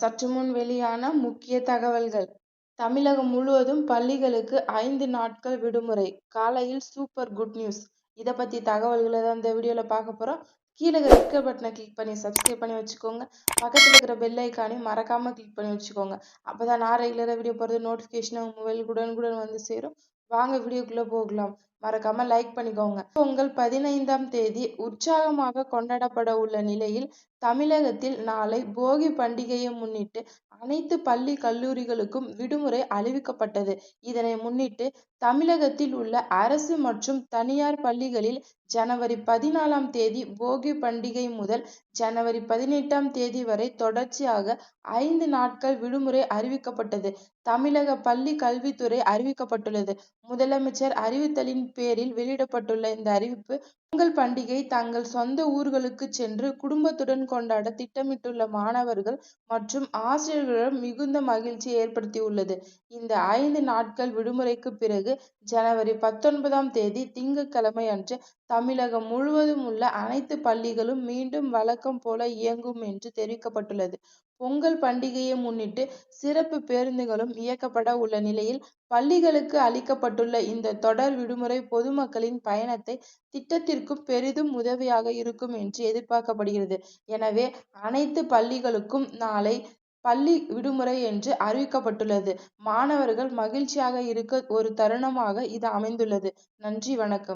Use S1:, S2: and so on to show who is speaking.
S1: சற்று முன் வெளியான முக்கிய தகவல்கள். தமிழகம் முழுவதும் பள்ளிகளுக்கு ஐந்து நாட்கள் விடுமுறை. காலையில் சூப்பர் குட் நியூஸ். இதை பற்றி தகவல்களை தான் இந்த வீடியோவில் பார்க்க போகிறோம் கீழே இருக்க பட்டனை கிளிக் பண்ணி சப்ஸ்கிரைப் பண்ணி வச்சுக்கோங்க. பக்கத்தில் இருக்கிற பெல் ஐக்கானையும் மறக்காமல் கிளிக் பண்ணி வச்சுக்கோங்க. அப்போ தான் நான் ரெகுலராக வீடியோ போகிறது நோட்டிஃபிகேஷன் உங்கள் மொபைலுக்கு உடனுக்குடன் வந்து சேரும். வாங்க வீடியோக்குள்ளே போகலாம். மறக்காம லைக் பண்ணிக்கோங்க. பொங்கல் பதினைந்தாம் தேதி உற்சாகமாக கொண்டாடப்பட உள்ள நிலையில் தமிழகத்தில் நாளை போகி பண்டிகையை முன்னிட்டு அனைத்து பள்ளி கல்லூரிகளுக்கும் விடுமுறை அறிவிக்கப்பட்டது. இதனை முன்னிட்டு தமிழகத்தில் உள்ள அரசு மற்றும் தனியார் பள்ளிகளில் ஜனவரி பதினாலாம் தேதி போகி பண்டிகை முதல் ஜனவரி பதினெட்டாம் தேதி வரை தொடர்ச்சியாக ஐந்து நாட்கள் விடுமுறை அறிவிக்கப்பட்டது. தமிழக பள்ளி கல்வித்துறை அறிவிக்கப்பட்டுள்ளது. முதலமைச்சர் அறிவித்தலின் பேரில் வெளியிடப்பட்டுள்ள இந்த அறிவிப்பு பொங்கல் பண்டிகை தங்கள் சொந்த ஊர்களுக்கு சென்று குடும்பத்துடன் கொண்டாட திட்டமிட்டுள்ள மாணவர்கள் மற்றும் ஆசிரியர்களிடம் மிகுந்த மகிழ்ச்சியை ஏற்படுத்தியுள்ளது. இந்த ஐந்து நாட்கள் விடுமுறைக்கு பிறகு ஜனவரி பத்தொன்பதாம் தேதி திங்கட்கிழமை அன்று தமிழகம் முழுவதும் உள்ள அனைத்து பள்ளிகளும் மீண்டும் வழக்கம் போல இயங்கும் என்று தெரிவிக்கப்பட்டுள்ளது. பொங்கல் பண்டிகையை முன்னிட்டு சிறப்பு பேருந்துகளும் இயக்கப்பட உள்ள நிலையில் பள்ளிகளுக்கு அளிக்கப்பட்டுள்ள இந்த தொடர் விடுமுறை பொதுமக்களின் பயணத்தை திட்டத்திற்கும் பெரிதும் உதவியாக இருக்கும் என்று எதிர்பார்க்கப்படுகிறது. எனவே அனைத்து பள்ளிகளுக்கும் நாளை பள்ளி விடுமுறை என்று அறிவிக்கப்பட்டுள்ளது. மாணவர்கள் மகிழ்ச்சியாக இருக்க ஒரு தருணமாக இது அமைந்துள்ளது. நன்றி வணக்கம்.